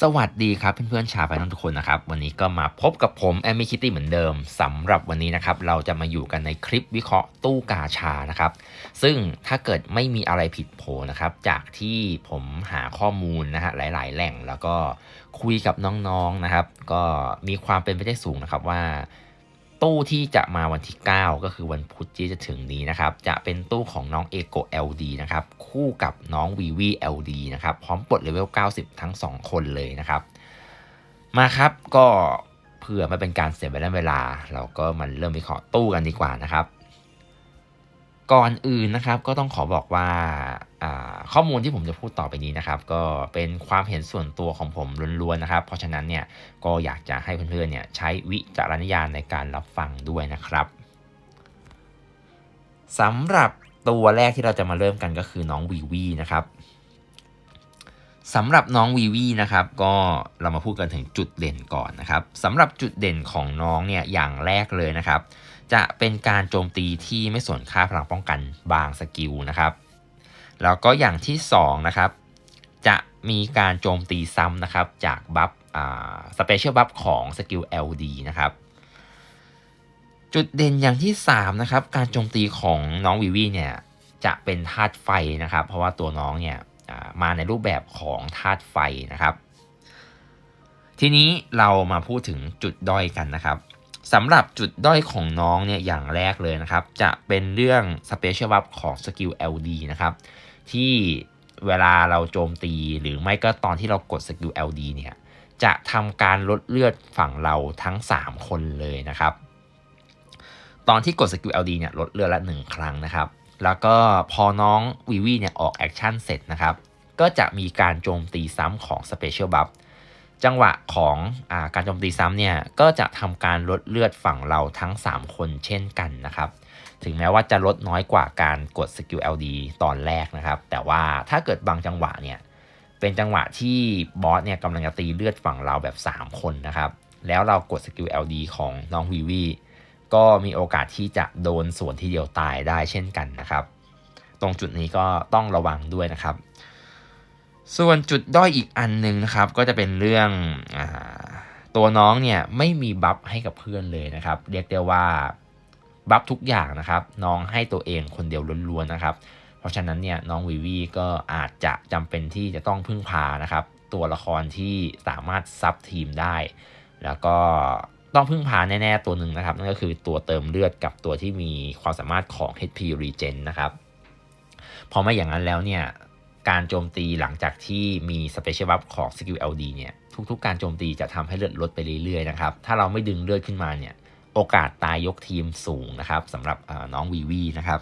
สวัสดีครับเพื่อนๆชาวไฟนอลทุกคนนะครับ วันนี้ก็มาพบกับผมแอมมี่คิตตี้เหมือนเดิมสำหรับวันนี้นะครับ เราจะมาอยู่กันในคลิปวิเคราะห์ตู้กาชานะครับ ซึ่งถ้าเกิดไม่มีอะไรผิดโผนะครับ จากที่ผมหาข้อมูลนะฮะหลาย ๆ แหล่งแล้วก็คุยกับน้องๆนะครับ ก็มีความเป็นไปได้สูงนะครับว่า ตู้ที่จะมาวันที่ 9 ก็คือวันพุธที่จะถึงนี้นะครับ จะเป็นตู้ของน้องเอโก LD นะครับ คู่กับน้องวีวี LD นะครับ พร้อมปลดเลเวล 90 ทั้ง 2 คนเลยนะครับ มาครับก็เพื่อไม่เป็นการเสียเวลา เราก็มันเริ่มวิเคราะห์ตู้กันดีกว่านะครับ ก่อนอื่นนะครับก็ต้องขอบอกว่า ข้อมูลที่ผมจะพูดต่อไปนี้นะครับ ก็เป็นความเห็นส่วนตัวของผมล้วนๆนะครับ เพราะฉะนั้นเนี่ยก็อยากจะให้เพื่อนๆเนี่ยใช้วิจารณญาณในการรับฟังด้วยนะครับสำหรับตัวแรกที่เราจะมาเริ่มกันก็คือน้องวีวีนะครับสำหรับน้องวีวีนะครับก็เรามาพูดกันถึงจุดเด่นก่อนนะครับสำหรับจุดเด่นของน้องเนี่ยอย่างแรกเลยนะครับ จะเป็นการโจมตีที่ไม่สนค่าพลังป้องกันบางสกิลนะครับ แล้วก็อย่างที่2นะครับจะมีการโจมตีซ้ำนะครับจากบัฟสเปเชียลบัฟของสกิล LD นะครับจุดเด่นอย่างที่3นะครับการโจมตีของน้องวีวีเนี่ยจะเป็นธาตุไฟนะครับ เพราะว่าตัวน้องเนี่ยมาในรูปแบบของธาตุไฟนะครับ ทีนี้เรามาพูดถึงจุดด้อยกันนะครับ สำหรับจุดด้อยของน้องเนี่ยอย่างแรกเลยนะครับ จะเป็นเรื่องสเปเชียลบัฟของสกิล LD นะครับ ที่เวลาเราโจมตีหรือไม่ก็ตอนที่เรากดสกิล LD เนี่ยจะทำการลดเลือดฝั่งเราทั้ง 3 คนเลยนะครับ ตอนที่กดสกิล LD เนี่ยลดเลือดละ 1 ครั้งนะครับ แล้วก็พอน้องวีวีเนี่ยออกแอคชั่นเสร็จนะครับ ก็จะมีการโจมตีซ้ำของสเปเชียลบัฟ จังหวะของอาการโจมตีซ้ำเนี่ยก็จะทำการลดเลือดฝั่งเราทั้ง 3 คนเช่นกันนะครับ ถึงแม้ว่าจะลดน้อยกว่าการกดสกิล LD ตอนแรกนะครับ แต่ว่าถ้าเกิดบางจังหวะเนี่ยเป็นจังหวะที่บอสเนี่ยกำลังจะตีเลือดฝั่งเราแบบ 3 คนนะครับ แล้วเรากดสกิล LD ของน้องวีวีก็มีโอกาสที่จะโดนส่วนที่เดียวตายได้เช่นกันนะครับ ตรงจุดนี้ก็ต้องระวังด้วยนะครับ ส่วนจุดด้อยอีกอันหนึ่งนะครับ ก็จะเป็นเรื่องอตัวน้องเนี่ยไม่มีบัฟให้กับเพื่อนเลยนะครับ เรียกได้ว่าบัฟทุกอย่างนะครับ น้องให้ตัวเองคนเดียวล้วนๆนะครับ เพราะฉะนั้นเนี่ยน้องวีวีก็อาจจะจำเป็นที่จะต้องพึ่งพานะครับ ตัวละครที่สามารถซับทีมได้ แล้วก็ต้องพึ่งพาแน่ๆตัวหนึ่งนะครับนั่นก็คือตัวเติมเลือดกับตัวที่มีความสามารถของ HP Regen นะครับพอไม่อย่างนั้นแล้วเนี่ย การโจมตีหลังจากที่มีสเปเชียลบัฟของสกิล LD เนี่ยทุกๆ การโจมตีจะทำให้เลือดลดไปเรื่อยๆนะครับถ้าเราไม่ดึงเลือดขึ้นมาเนี่ยโอกาสตายยกทีมสูงนะครับสำหรับน้องวีวีนะครับ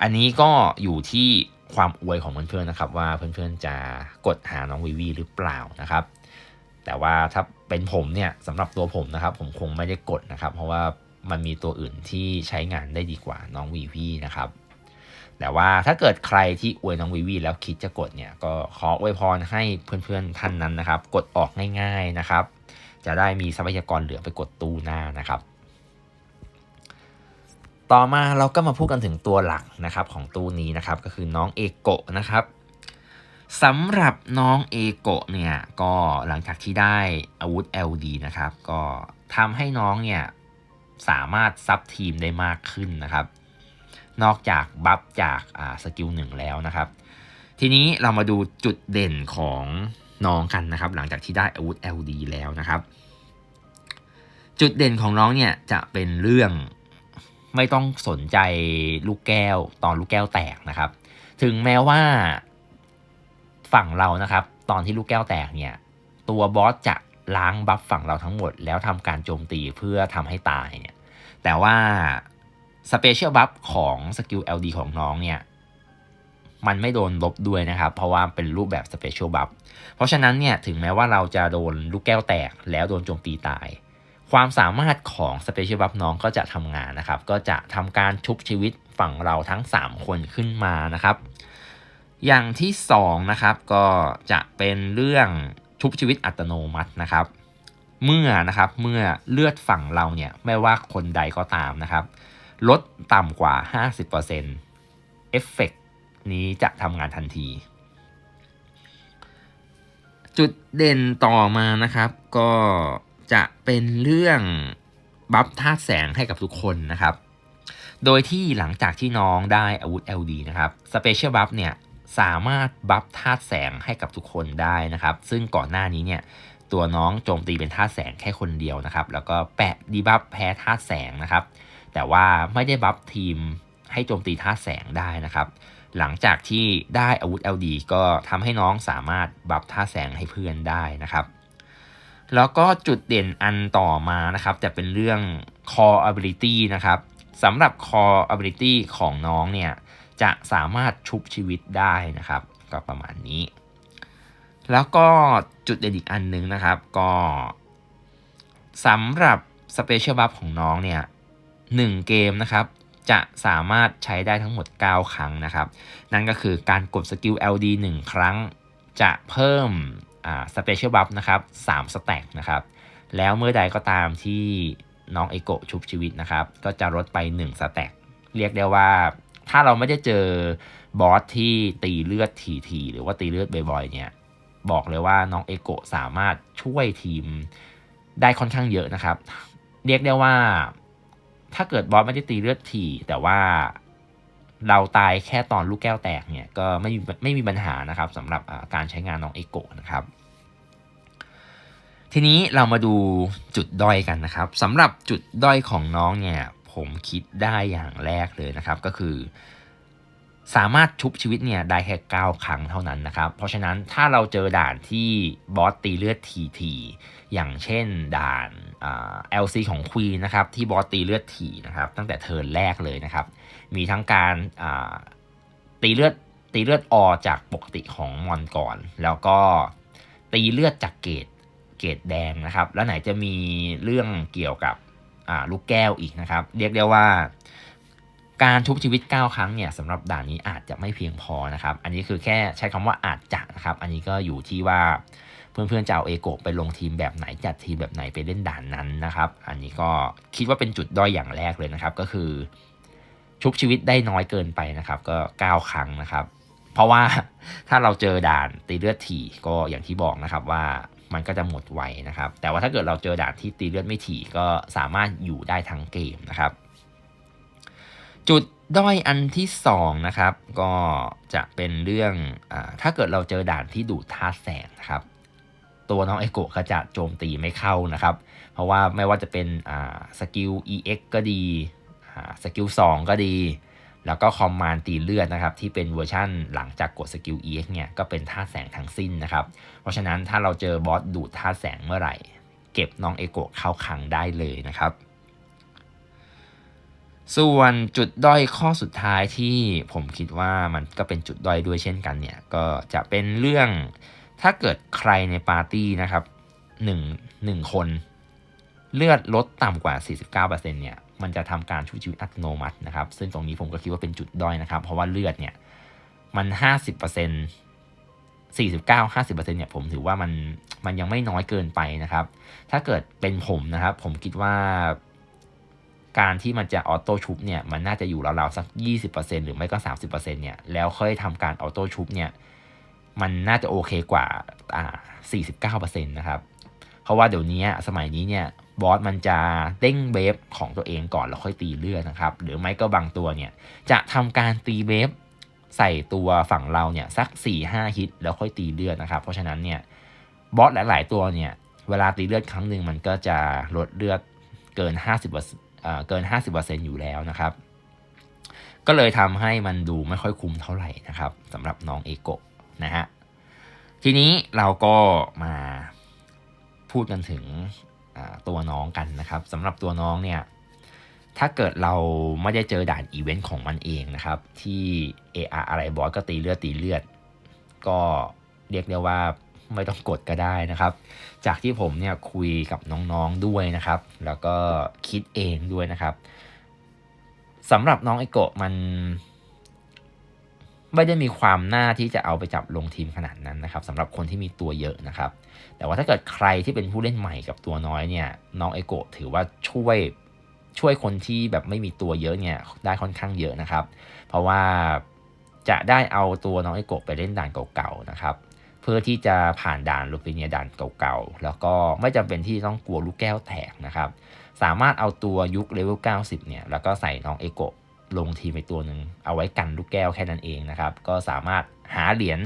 อันนี้ก็อยู่ที่ความอวยของเพื่อนๆนะครับ ว่าเพื่อนๆจะกดหาน้องวีวีหรือเปล่านะครับ แต่ว่าถ้าเป็นผมเนี่ยสำหรับตัวผมนะครับ ผมคงไม่ได้กดนะครับ เพราะว่ามันมีตัวอื่นที่ใช้งานได้ดีกว่าน้องวีวีนะครับ แต่ว่าถ้าเกิดใครที่อวยน้องวีวีแล้วคิดจะกดเนี่ยก็ขออวยพรให้เพื่อนๆท่านนั้นนะครับ กดออกง่ายๆนะครับ จะได้มีทรัพยากรเหลือไปกดตู้หน้านะครับ ต่อมาเราก็มาพูดกันถึงตัวหลักนะครับของตู้นี้นะครับก็คือน้องเอโกะนะครับสำหรับน้องเอโกะเนี่ยก็หลังจากที่ได้อาวุธ LD นะครับ ก็ทำให้น้องเนี่ยสามารถซับทีมได้มากขึ้นนะครับ นอกจากบัฟจากสกิลหนึ่งแล้วนะครับ ทีนี้เรามาดูจุดเด่นของน้องกันนะครับ หลังจากที่ได้อาวุธ LD แล้วนะครับ จุดเด่นของน้องเนี่ยจะเป็นเรื่องไม่ต้องสนใจลูกแก้วตอนลูกแก้วแตกนะครับ ถึงแม้ว่าฝั่งเรานะครับ ตอนที่ลูกแก้วแตกเนี่ย ตัวบอสจะล้างบัฟฝั่งเราทั้งหมด แล้วทำการโจมตีเพื่อทำให้ตายเนี่ยแต่ว่า สเปเชียลบัฟของสกิล LD ของน้องเนี่ย มันไม่โดนลบด้วยนะครับ เพราะว่าเป็นรูปแบบสเปเชียลบัฟเพราะฉะนั้นเนี่ย ถึงแม้ว่าเราจะโดนลูกแก้วแตกแล้วโดนโจมตีตาย ความสามารถของสเปเชียลบัฟน้องก็จะทำงานนะครับ ก็จะทำการชุบชีวิตฝั่งเราทั้ง 3 คนขึ้นมานะครับ อย่างที่2นะครับก็จะเป็นเรื่องชุบชีวิตอัตโนมัตินะครับ เมื่อนะครับเมื่อเลือดฝั่งเราเนี่ยไม่ว่าคนใดก็ตามนะครับ ลดต่ำกว่า 50%เอฟเฟกนี้จะทำงานทันที จุดเด่นต่อมานะครับก็จะเป็นเรื่องบัฟธาตุแสงให้กับทุกคนนะครับ โดยที่หลังจากที่น้องได้อาวุธ LD นะครับสเปเชียลบัฟเนี่ยสามารถบัฟธาตุแสงให้กับทุกคนได้นะครับ ซึ่งก่อนหน้านี้เนี่ยตัวน้องโจมตีเป็นธาตุแสงแค่คนเดียวนะครับ แล้วก็แปะดีบัฟแพ้ธาตุแสงนะครับ แต่ว่าไม่ได้บัฟทีมให้โจมตีธาแสงได้นะครับ หลังจากที่ได้อาวุธ LD ก็ทำให้น้องสามารถบัฟธาแสงให้เพื่อนได้นะครับ แล้วก็จุดเด่นอันต่อมานะครับ จะเป็นเรื่อง core ability นะครับสำหรับ core ability ของน้องเนี่ย จะสามารถชุบชีวิตได้นะครับ ก็ประมาณนี้ แล้วก็จุดเด่นอีกอันหนึงนะครับ ก็สำหรับ Special Buff ของน้องเนี่ย 1 เกมนะครับจะสามารถใช้ได้ทั้งหมด 9 ครั้งนะครับ นั่นก็คือการกดสกิล LD 1 ครั้ง จะเพิ่มอ่า Special Buff นะครับ3สแต็กนะครับ แล้วเมื่อใดก็ตามที่น้องเอโกชุบชีวิตนะครับ ก็จะลดไป 1 สแต็กเรียกได้ว่าถ้าเราไม่ได้เจอบอสที่ตีเลือดทีๆหรือว่าตีเลือดบ่อยๆเนี่ยบอกเลยว่าน้องเอโกสามารถช่วยทีมได้ค่อนข้างเยอะนะครับ เรียกได้ว่า ถ้าเกิดบอสไม่ได้ตีเลือดถี่ แต่ว่าเราตายแค่ตอนลูกแก้วแตกเนี่ยก็ไม่มีไม่มีปัญหานะครับสำหรับการใช้งานน้องเอโกะนะครับ ทีนี้เรามาดูจุดด้อยกันนะครับสำหรับจุดด้อยของน้องเนี่ยผมคิดได้อย่างแรกเลยนะครับก็คือ สามารถชุบชีวิตเนี่ยได้แค่9ครั้งเท่านั้นนะครับ เพราะฉะนั้นถ้าเราเจอด่านที่บอสตีเลือดทีทีอย่างเช่นด่านอ่า LC ของควีนนะครับที่บอสตีเลือดทีนะครับตั้งแต่เทิร์นแรกเลยนะครับ มีทั้งการตีเลือดตีเลือดออจากปกติของมอนก่อน แล้วก็ตีเลือดจากเกตเกตแดงนะครับ แล้วไหนจะมีเรื่องเกี่ยวกับลูกแก้วอีกนะครับ เรียกได้ว่า การทุบชีวิต 9 ครั้งเนี่ยสำหรับด่านนี้อาจจะไม่เพียงพอนะครับ อันนี้คือแค่ใช้คำว่าอาจจะนะครับ อันนี้ก็อยู่ที่ว่าเพื่อนๆจะเอาเอโกะไปลงทีมแบบไหนจัดทีมแบบไหนไปเล่นด่านนั้นนะครับ อันนี้ก็คิดว่าเป็นจุดด้อยอย่างแรกเลยนะครับ ก็คือ ชุบชีวิตได้น้อยเกินไปนะครับ ก็ 9 ครั้งนะครับ เพราะว่าถ้าเราเจอด่านตีเลือดถี่ก็อย่างที่บอกนะครับว่ามันก็จะหมดไวนะครับ แต่ว่าถ้าเกิดเราเจอด่านที่ตีเลือดไม่ถี่ก็สามารถอยู่ได้ทั้งเกมนะครับ จุดด้อยอันที่2นะครับก็จะเป็นเรื่องอถ้าเกิดเราเจอด่านที่ดูดธาตุแสงนะครับตัวน้องไอโกะก็จะโจมตีไม่เข้านะครับ เพราะว่าไม่ว่าจะเป็นสกิล EX ก็ดีสกิล2ก็ดี แล้วก็คอมมานด์ตีเลือดนะครับ ที่เป็นเวอร์ชั่นหลังจากกดสกิล EX เนี่ยก็เป็นธาตุแสงทั้งสิ้นนะครับ เพราะฉะนั้นถ้าเราเจอบอสดูดธาตุแสงเมื่อไหร่ เก็บน้องเอโกะเข้าคังได้เลยนะครับ ส่วนจุดด้อยข้อสุดท้ายที่ผมคิดว่ามันก็เป็นจุดด้อยด้วยเช่นกันเนี่ย ก็จะเป็นเรื่องถ้าเกิดใครในปาร์ตี้นะครับหนึ่งหนึ่งคน เลือดลดต่ำกว่า 49%เนี่ย มันจะทำการชุบชีวิตอัตโนมัตินะครับ ซึ่งตรงนี้ผมก็คิดว่าเป็นจุดด้อยนะครับ เพราะว่าเลือดเนี่ยมัน 50% 49 50%เนี่ยผมถือว่ามันมันยังไม่น้อยเกินไปนะครับ ถ้าเกิดเป็นผมนะครับ ผมคิดว่า การที่มันจะออโต้ชุบเนี่ยมันน่าจะอยู่ราวๆสัก 20%หรือไม่ก็ 30%เนี่ยแล้วค่อยทำการออโต้ชุบเนี่ยมันน่าจะโอเคกว่าอ่า49%นะครับเพราะว่าเดี๋ยวนี้สมัยนี้เนี่ยบอสมันจะเด้งเบฟของตัวเองก่อนแล้วค่อยตีเลือดนะครับ หรือไม่ก็บางตัวเนี่ยจะทำการตีเบฟใส่ตัวฝั่งเราเนี่ยสัก 4-5 ฮิตแล้วค่อยตีเลือดนะครับ เพราะฉะนั้นเนี่ยบอสหลาย ๆ ตัวเนี่ยเวลาตีเลือดครั้งหนึ่งมันก็จะลดเลือดเกิน 50% เอ่อเกิน 50%อยู่แล้วนะครับ ก็เลยทำให้มันดูไม่ค่อยคุ้มเท่าไหร่นะครับสำหรับน้องเอโกะนะฮะทีนี้เราก็มาพูดกันถึงตัวน้องกันนะครับสำหรับตัวน้องเนี่ยถ้าเกิดเราไม่ได้เจอด่านอีเวนต์ของมันเองนะครับ ที่ AR อะไรบอสก็ตีเลือดตีเลือด ก็เรียกได้ว่า ไม่ต้องกดก็ได้นะครับ จากที่ผมเนี่ยคุยกับน้องๆด้วยนะครับ แล้วก็คิดเองด้วยนะครับสำหรับน้องไอโกะมัน ไม่ได้มีความน่าที่จะเอาไปจับลงทีมขนาดนั้นนะครับสำหรับคนที่มีตัวเยอะนะครับ แต่ว่าถ้าเกิดใครที่เป็นผู้เล่นใหม่กับตัวน้อยเนี่ย น้องเอโกะถือว่าช่วยช่วยคนที่แบบไม่มีตัวเยอะเนี่ยได้ค่อนข้างเยอะนะครับ เพราะว่าจะได้เอาตัวน้องเอโกะไปเล่นด่านเก่าๆนะครับ เพื่อที่จะผ่านด่านลูปิเนียด่านเก่าๆ แล้วก็ไม่จำเป็นที่ต้องกลัวลูกแก้วแตกนะครับ สามารถเอาตัวยุคเลเวล 90 เนี่ย แล้วก็ใส่น้องเอโกะลงทีมไปตัวหนึ่งเอาไว้กันลูกแก้วแค่นั้นเองนะครับ ก็สามารถหาเหรียญ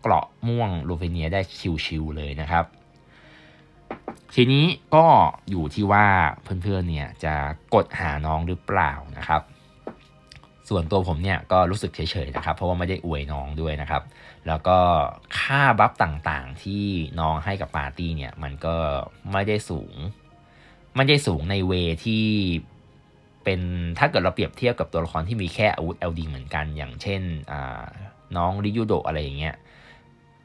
เกราะม่วงลูปิเนียได้ชิวๆเลยนะครับ ทีนี้ก็อยู่ที่ว่าเพื่อนๆ เนี่ยจะกดหาน้องหรือเปล่านะครับ ส่วนตัวผมเนี่ยก็รู้สึกเฉยๆนะครับ เพราะว่าไม่ได้อวยน้องด้วยนะครับ แล้วก็ค่าบัฟต่างๆที่น้องให้กับปาร์ตี้เนี่ยมันก็ไม่ได้สูง ไม่ได้สูงในเวที่เป็นถ้าเกิดเราเปรียบเทียบกับตัวละครที่มีแค่อาวุธ LD เหมือนกัน อย่างเช่นน้องริยูโดอะไรอย่างเงี้ย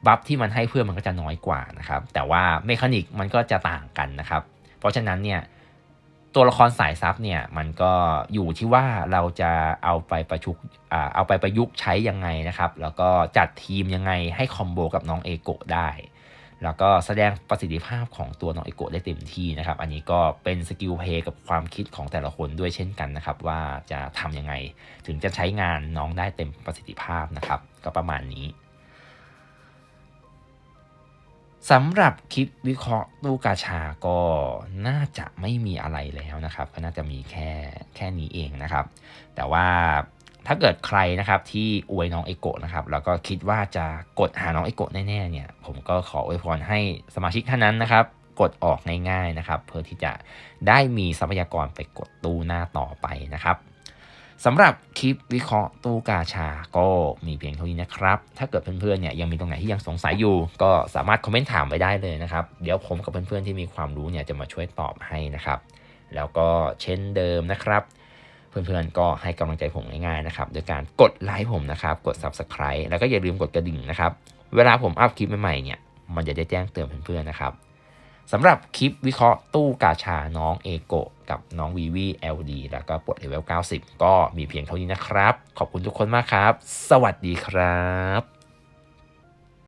บัฟที่มันให้เพื่อนมันก็จะน้อยกว่านะครับ แต่ว่าเมคานิกมันก็จะต่างกันนะครับ เพราะฉะนั้นเนี่ย ตัวละครสายซับเนี่ยมันก็อยู่ที่ว่าเราจะเอาไปประชุกเอาไปประยุกต์ใช้ยังไงนะครับ แล้วก็จัดทีมยังไงให้คอมโบกับน้องเอโกะได้ แล้วก็แสดงประสิทธิภาพของตัวน้องเอโกะได้เต็มที่นะครับ อันนี้ก็เป็นสกิลเพย์กับความคิดของแต่ละคนด้วยเช่นกันนะครับ ว่าจะทำยังไงถึงจะใช้งานน้องได้เต็มประสิทธิภาพนะครับ ก็ประมาณนี้ สำหรับคลิปวิเคราะห์ตู้กาชาก็น่าจะไม่มีอะไรแล้วนะครับ ก็น่าจะมีแค่แค่นี้เองนะครับ แต่ว่าถ้าเกิดใครนะครับที่อวยน้องเอโกะนะครับแล้วก็คิดว่าจะกดหาน้องเอโกะแน่ๆเนี่ย ผมก็ขออวยพรให้สมาชิกท่านนั้นนะครับกดออกง่ายๆนะครับ เพื่อที่จะได้มีทรัพยากรไปกดตู้หน้าต่อไปนะครับ สำหรับคลิปวิเคราะห์ตู้กาชาก็มีเพียงเท่านี้นะครับ ถ้าเกิดเพื่อนๆเนี่ยยังมีตรงไหนที่ยังสงสัยอยู่ ก็สามารถคอมเมนต์ถามไว้ได้เลยนะครับ เดี๋ยวผมกับเพื่อนๆที่มีความรู้เนี่ยจะมาช่วยตอบให้นะครับ แล้วก็เช่นเดิมนะครับ เพื่อนๆก็ให้กำลังใจผมง่ายๆนะครับโดยการกดไลค์ผมนะครับ กด Subscribe แล้วก็อย่าลืมกดกระดิ่งนะครับ เวลาผมอัพคลิปใหม่ๆเนี่ยมันจะได้แจ้งเตือนเพื่อนๆนะครับ สำหรับคลิปวิเคราะห์ตู้กาชาน้องเอโกะกับน้องวีวี LD แล้วก็ปวดเลเวล 90 ก็มีเพียงเท่านี้นะครับ ขอบคุณทุกคนมากครับ สวัสดีครับ